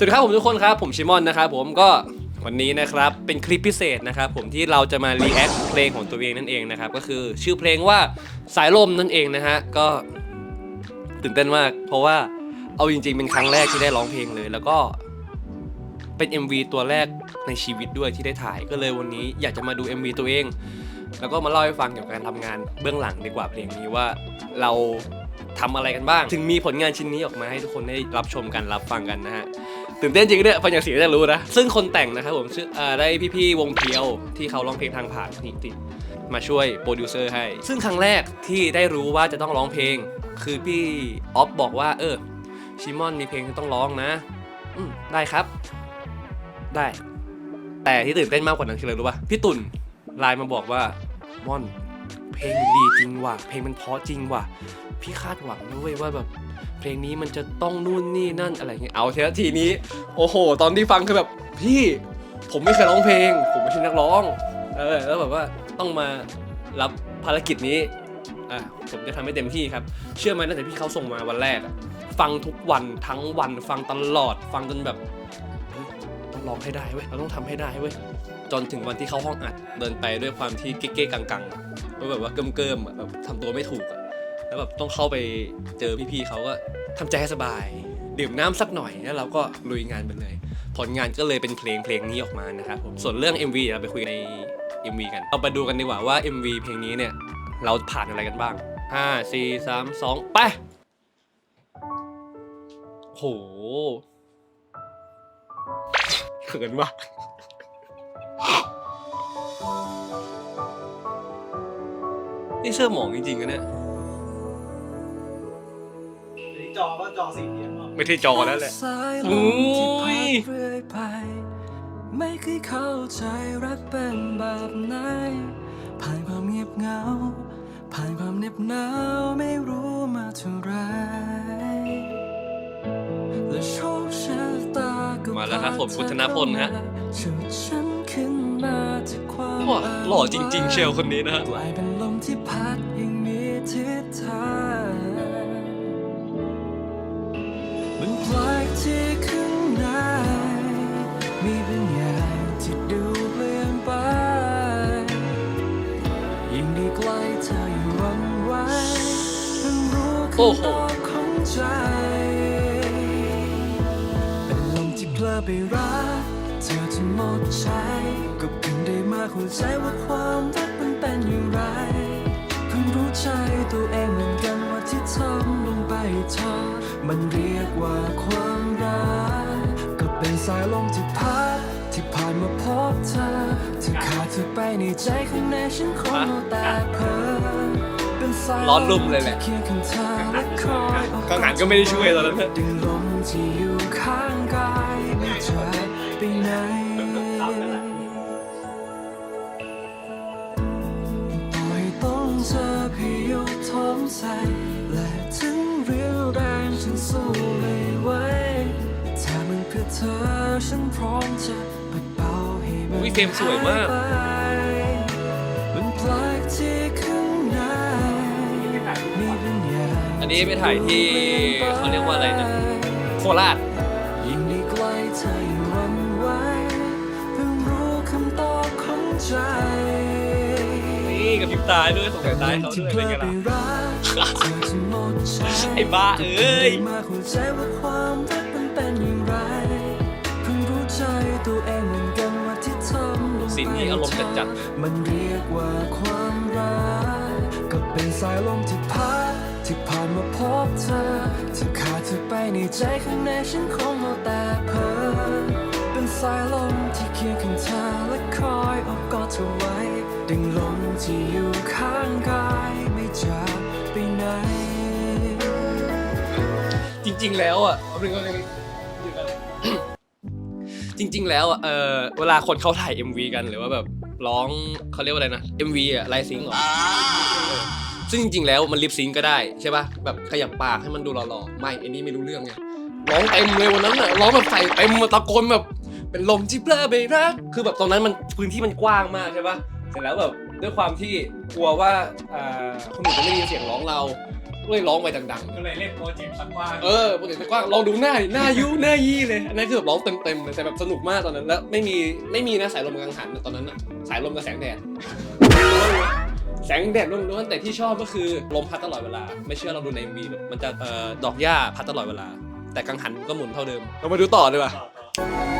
สวัสดีครับผมทุกคนครับ ผมชิมอนนะครับผมก็วันนี้นะครับเป็นคลิปพิเศษนะครับผมที่เราจะมารีแอคเพลงของตัวเองนั่นเองนะครับก็คือชื่อเพลงว่าสายลมนั่นเองนะฮะก็ตื่นเต้นมาก เพราะว่าเอาจริง ๆ เป็นครั้งแรกที่ได้ร้องเพลงเลย แล้วก็เป็น MV ตัวแรกในชีวิตด้วยที่ได้ถ่ายก็เลยวันนี้อยากจะมาดู MV ตัวเอง แล้วก็มาเล่าให้ฟังเกี่ยวกับการทำงานเบื้องหลังดีกว่าเพลงนี้ว่าเราทำอะไรกันบ้าง ถึงมีผลงานชิ้นนี้ออกมาให้ทุกคนได้รับชมกันรับฟังกันนะฮะ ตื่นเต้นจริงเนี่ยฟังอย่างเสียงจะรู้นะ ซึ่งคนแต่งนะครับผมชื่ออ่อได้พี่ๆวงเพียวที่เขาร้องเพลงทางผ่านนี่ติดมาช่วยโปรดิวเซอร์ให้ ซึ่งครั้งแรกที่ได้รู้ว่าจะต้องร้องเพลง คือพี่ออฟบอกว่า เออ ชิมอนมีเพลงที่ต้องร้องนะอืมได้ครับ ได้ แต่ที่ตื่นเต้นมากกว่านั้นคืออะไรรู้ป่ะพี่ตุ่นไลน์มาบอกว่ามอน เพลงมันดีจริงว่ะ เพลงมันเพราะจริงว่ะ พี่คาดหวังด้วยว่าแบบ เพลงนี้มันจะต้องนู่นนี่นั่นอะไรเงี้ย เอาเทนาทีนี้ โอ้โห ตอนที่ฟังคือแบบพี่ผมไม่เคยร้องเพลง ผมไม่ใช่นักร้อง เออ แล้วแบบว่าต้องมารับภารกิจนี้ อะ ผมจะทำให้เต็มที่ครับ เชื่อไหมตั้งแต่พี่เขาส่งมาวันแรก ฟังทุกวันทั้งวัน ฟังตลอด ฟังจนแบบ ต้องร้องให้ได้เว้ยเราต้องทำให้ได้เว้ยจนถึงวันที่เข้าห้องอัดเดินไปด้วยความที่เก๊ๆกังๆก็แบบว่าเกิมๆอแบบทำตัวไม่ถูกอะแล้วแบบต้องเข้าไปเจอพี่ๆเขาก็ทำใจให้สบาย ดื่มน้ำสักหน่อยแล้วเราก็ลุยงานไปเลย ผลงานก็เลยเป็นเพลงเพลงนี้ออกมานะครับผมส่วนเรื่อง MV เดี๋ยวเราไปคุยใน MV กันเราไปดูกันดีกว่าว่า MV เพลงนี้เนี่ยเราผ่านอะไรกันบ้าง 5 4 3 2 ไปโห เขินว่ะนี่เสื้อหมองจริงๆนะเนี่ยจอก็จอสี่เหลี่ยมอะไม่ใช่จอแล้วแหละสายโอ้ลมที่พัยดเรื่อยไปไม่เคยเข้าใจรักเป็นแบบไหน ผ่านความเงียบเหงา ผ่านความเหน็บหนาวไม่รู้มาเท่าไร มาแล้วครับผมคุณธนพลฮะฉุดฉันขึ้นมาจากความว้าหล่อจริง ๆ เชลคนนี้นะฮะกลายเป็นลมที่พัดยังมีทิศทางมันแปลกที่ข้างในมีบางอย่างที่ดูเปลี่ยนไป ยิ่งได้ใกล้เธอยิ่งหวันไหวเพิ่งรู้โอ้โห เข้าใจว่าความรักมันเป็นอย่างไร เพิ่งรู้ใจตัวเองเหมือนกันว่าที่ทำลงไปเธอมันเรียกว่าความรัก ก็เป็นสายลมที่พัดที่ผ่านมาพบเธอถึงขาดเธอไปในใจข้างในฉันคงเอาแต่เพ้อเป็นสายร้อนรุ่มเลยแหละที่เคียงข้างเธอและคอยโอกาสกังหันก็ไม่ได้ช่วยตอนนั้นนะดึงลมที่อยู่ข้าง ใส่และถึงเรียวแรงฉันสู้ไม่ไหวถ้ามันเพื่อเธอฉันพร้อมจะปัดเป่าให้มันอุ๊ยเฟรมสวยมากหไปมันแปลกที่ข้างในมีบางอย่างอันนี้ไปถ่ายที่เขาเรียกว่าอะไรนะโคราชยิ่งได้ใกล้เธอยิ่งหวันไหวเพิ่งรู้คำตอบของใจนี่กับพริบตาด้วยส่งสายตาให้เขาที่ด้วยเพเป็นลไงอไปล่ะ รัก เธอจนหมดใจไอ้บ้าเอ้ยก็พิ่งได้มาเข้าใจว่าความรักมันเป็นอย่างไรเพิ่งรู้ใจตัวเองเหมือนกันว่าที่ทำลงไปสิ่งนี้อารมณ์จัดมันเรียกว่าความรักก็เป็นสายลมที่พัดที่ผ่านมาพบเธอถ้าขาดเธอไปในใจข้างในฉันคงเอาแต่เพ้อเป็นสายลมที่เคียงข้างเธอและคอยอบกอดเธอไว้ดึงลมที่อยู่ข้างกายไม่จาก ไหน จริง ๆ แล้วอะเอาเรื่อะไรอยู่กันจริง ๆ แล้วอะเออเวลาคนเขาถ่าย MV กันหรือว่าแบบร้องเขาเรียกว่าอะไรนะ MV อะไลซิงเหรอเออซึ่งจริง ๆ แล้วมันลิปซิงก็ได้ใช่ป่ะแบบขยับปากให้มันดูหล่อๆไม่ไอ้นี่ไม่รู้เรื่องไงร้องเต็มเลยวันนั้นอะร้องแบบใส่เต็มตะโกนแบบเป็นลมที่เพลอไปรักคือแบบตรงนั้นมันพื้นที่มันกว้างมากใช่ป่ะเสร็จแล้วแบบ ด้วยความที่กลัวว่าอ่าคนอื่นจะไม่ได้ยินเสียงร้องเราก็เลยร้องไปดัง ก็เลยเล่นโปรเจกต์สักว่าๆ เออปกติจะกว้างลองดูหน้าดิหน้ายุหน้ายี่เลยอันนั้นคือแบบร้องเต็มๆเลยแต่แบบสนุกมากตอนนั้นแล้วไม่มีไม่มีนะสายลมกังหันตอนนั้นอะสายลมกับแสงแดด แสงแดดล้วนๆแต่ที่ชอบก็คือลมพัดตลอดเวลา ไม่เชื่อเราดูใน MV มันจะเอ่อดอกหญ้าพัดตลอดเวลา แต่กังหันก็หมุนเท่าเดิม เรามาดูต่อดีกว่า ต่อต่อ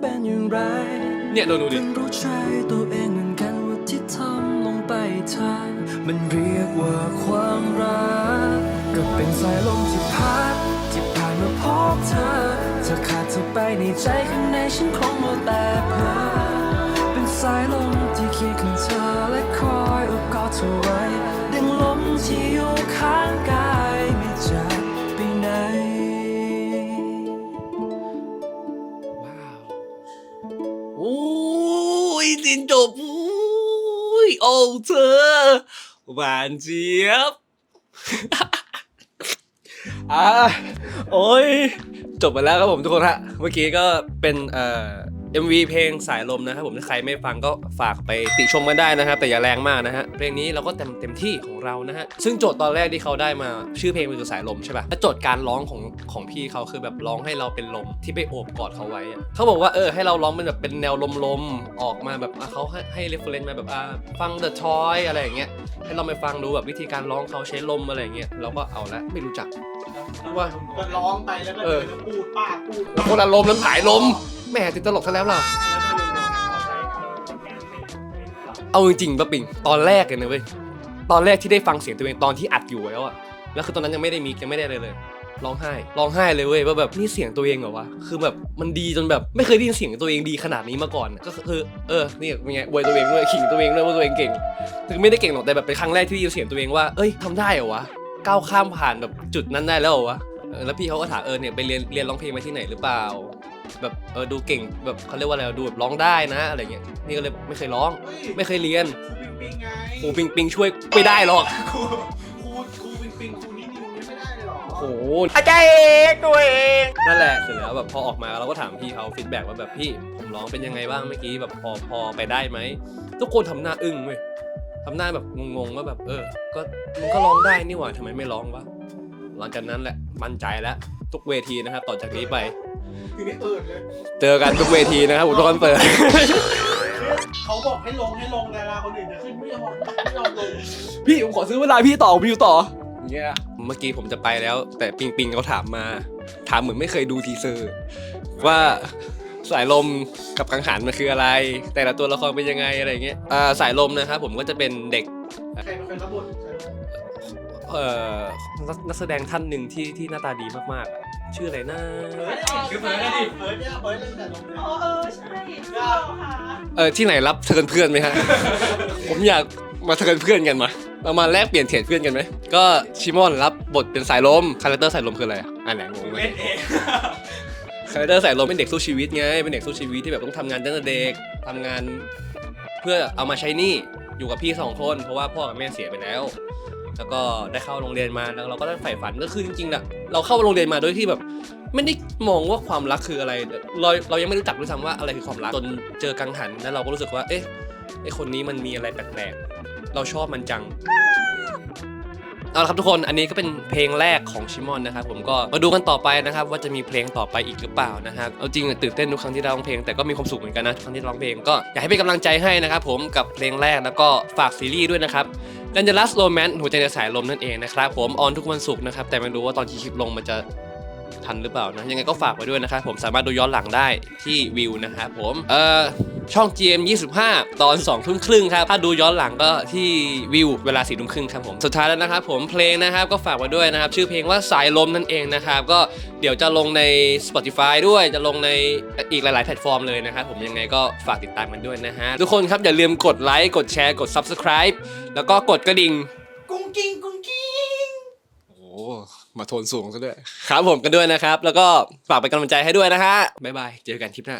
เป็นอย่างไรเนี่ยดูดูดิเพิ่งรู้ใจตัวเองเหมือนกันว่าที่ทำลงไปทางมันเรียกว่าความรักก็เป็นสายลมที่พัดที่ผ่านมาพบเธอเธอขาดเธอไปในใจข้างในฉันคงหมดแต่เพ้อ อ้ยจินจบอุ้ยโอ้เธอหวานเจี๊ยบอะโอ้ยจบไปแล้วครับผมทุกคนฮะ เมื่อกี้ก็เป็นเอ่อ MV เพลงสายลมนะครับผมถ้าใครไม่ฟังก็ฝากไปติชมกันได้นะครับแต่อย่าแรงมากนะฮะเพลงนี้เราก็เต็มเต็มที่ของเรานะฮะซึ่งโจทย์ตอนแรกที่เขาได้มาชื่อเพลงมันคือสายลมใช่ป่ะแล้วโจทย์การร้องของของพี่เขาคือแบบร้องให้เราเป็นลมที่ไปโอบกอดเขาไว้อะเขาบอกว่าเออให้เราร้องเป็นแบบเป็นแนวลมๆออกมาแบบอะเขาให้ให้เรฟเฟรนซ์มาแบบอ่าฟัง The Toy อะไรอย่างเงี้ยให้เราไปฟังดูแบบวิธีการร้องเขาใช้ลมอะไรอย่างเงี้ยเราก็เอาละไม่รู้จักว่าก็ร้องไปแล้วก็เอเดิอนแล้วพูดป้าดพูดคนอารมณ์นั้นผายลม แหม่ติดตลกซะแล้วล่ะเลยเอาจเอาจริงๆปะปิงตอนแรกเลยนะเว้ยตอนแรกที่ได้ฟังเสียงตัวเองตอนที่อัดอยู่แล้วอะแล้วคือตอนนั้นยังไม่ได้มียังไม่ได้เลยเลยร้องไห้ร้องไห้เลยเว้ยว่าแบบนี่เสียงตัวเองเหรอวะคือแบบมันดีจนแบบไม่เคยได้ยินเสียงตัวเองดีขนาดนี้มาก่อนก็คือเออนี่เป็นไงอวยตัวเองด้วยขิงตัวเองด้วยว่าตัวเองเก่งคือไม่ได้เก่งหรอกแต่แบบเป็นครั้งแรกที่ได้ยินเสียงตัวเองว่าเอ้ยทำได้เหรอวะก้าวข้ามผ่านแบบจุดนั้นได้แล้วเหรอวะแล้วพี่เขาก็ถามเออเนี่ยไปเรียนเรียนร้องเพลงมาที่ไหนหรือเปล่า แบบเออดูเก่งแบบเขาเรียกว่าอะไรดูแบบร้องได้นะอะไรเงี้ยนี่ก็เลยบอกไม่เคยร้องเฮ้ยไม่เคยเรียนครูปิงปิงไงครูปิงปิงช่วยไม่ได้หรอกครูครูครูปิงปิงครูนิดนิวนี่ไม่ได้เลยเหรอโอ้โหอาจารย์เอกตัวเองนั่นแหละเสร็จแล้วแบบพอออกมาเราก็ถามพี่เขาฟีดแบ็กว่าแบบพี่ผมร้องเป็นยังไงบ้างเมื่อกี้แบบพอพอไปได้ไหมทุกคนทำหน้าอึ้งเว้ยทำหน้าแบบงงๆว่าแบบเออ ก็มันก็ร้องได้นี่หว่าทำไมไม่ร้องวะหลังจากนั้นแหละมั่นใจแล้วทุกเวทีนะครับต่อจากนี้ไป คือนี่ตื่นเลยเจอกันทุกเวทีนะครับผมทุกคอนเสิร์ตเขาบอกให้ลงให้ลงดาราคนอื่นจะขึ้นไม่ยอมไม่ยอมลงพี่ผมขอซื้อเวลาพี่ต่อวิวต่ออย่างเงี้ยเมื่อกี้ผมจะไปแล้ว แต่ปิงปิงเขาถามมา ถามเหมือนไม่เคยดูทีเซอร์ ว่าสายลมกับกังหันมันคืออะไร แต่ละตัวละครเป็นยังไงอะไรเงี้ยอ่าสายลมนะครับผมก็จะเป็นเด็กใครเป็นคนรับบทเอ่อนักนักแสดงท่านหนึ่งที่ที่หน้าตาดีมากๆอะ ชื่ออะไรนะเฟิร์สคือเฟิร์สนะดิเฟิร์สเนี่ยเฟิร์สเล่นแต่ลงเลยอ๋อเออใช่เราค่ะเออที่ไหนรับเชิญเพื่อนไหมฮะ ผมอยากมาเชิญเพื่อนกันมาเรามาแลกเปลี่ยนเทรดเพื่อนกันไหมก็ชิมอนรับบทเป็นสายลมคาแรคเตอร์สายลมคืออะไรอะอ่านไหนงงไหมเล่นเองคาแรคเตอร์สายลมเป็นเด็กสู้ชีวิตไงเป็นเด็กสู้ชีวิตที่แบบต้องทำงานตั้งแต่เด็กทำงานเพื่อเอามาใช้หนี้อยู่กับพี่สองคน เพราะว่าพ่อกับแม่เสียไปแล้ว แล้วก็ได้เข้าโรงเรียนมาแล้วเราก็ได้ใฝ่ฝันก็คือจริงๆน่ะ เราเข้าโรงเรียนมาโดยที่แบบ ไม่ได้มองว่าความรักคืออะไร เราเรายังไม่รู้จักด้วยซ้ำว่าอะไรคือความรักจนเจอกังหันแล้วเราก็รู้สึกว่า เอ๊ะไอคนนี้มันมีอะไรแปลกๆเราชอบมันจังเอาละครับทุกคนอันนี้ก็เป็นเพลงแรกของชิมอนนะครับผมก็มาดูกันต่อไปนะครับ ว่าจะมีเพลงต่อไปอีกหรือเปล่านะครับเอาจริงตื่นเต้นทุกครั้งที่ร้องเพลงแต่ก็มีความสุขเหมือนกันนะทุกครั้งที่ร้องเพลงก็อยากให้เป็นกำลังใจให้นะครับผมกับเพลงแรกแล้วก็ฝากซีรีส์ด้วยนะครับ ดันเจลัสโรแมนต์หัวใจในสายลมนั่นเองนะครับผมออนทุกวันศุกร์นะครับแต่ไม่รู้ว่าตอนที่คลิปลงมันจะทันหรือเปล่านะยังไงก็ฝากไว้ด้วยนะครับผมสามารถดูย้อนหลังได้ที่วิวนะครับผมเออ ช่อง GM 25 ตอน2ทุ่มครึ่งครับ ถ้าดูย้อนหลังก็ที่วิวเวลา4ทุ่มครึ่งครับผม สุดท้ายแล้วนะครับผมเพลงนะครับก็ฝากไว้ด้วยนะครับ ชื่อเพลงว่าสายลมนั่นเองนะครับก็เดี๋ยวจะลงใน Spotify ด้วยจะลงในอีกหลาย ๆ แพลตฟอร์มเลยนะครับผมยังไงก็ฝากติดตามกันด้วยนะฮะทุกคนครับอย่าลืมกดไลค์กดแชร์กด Subscribe แล้วก็กดกระดิ่งกุ้งกิ้งกุ้งกิ้งโอ้โหมาโทนสูงซะด้วยครับผมกันด้วยนะครับ แล้วก็ฝากเป็นกำลังใจให้ด้วยนะฮะบ๊ายบายเจอกันคลิปหน้า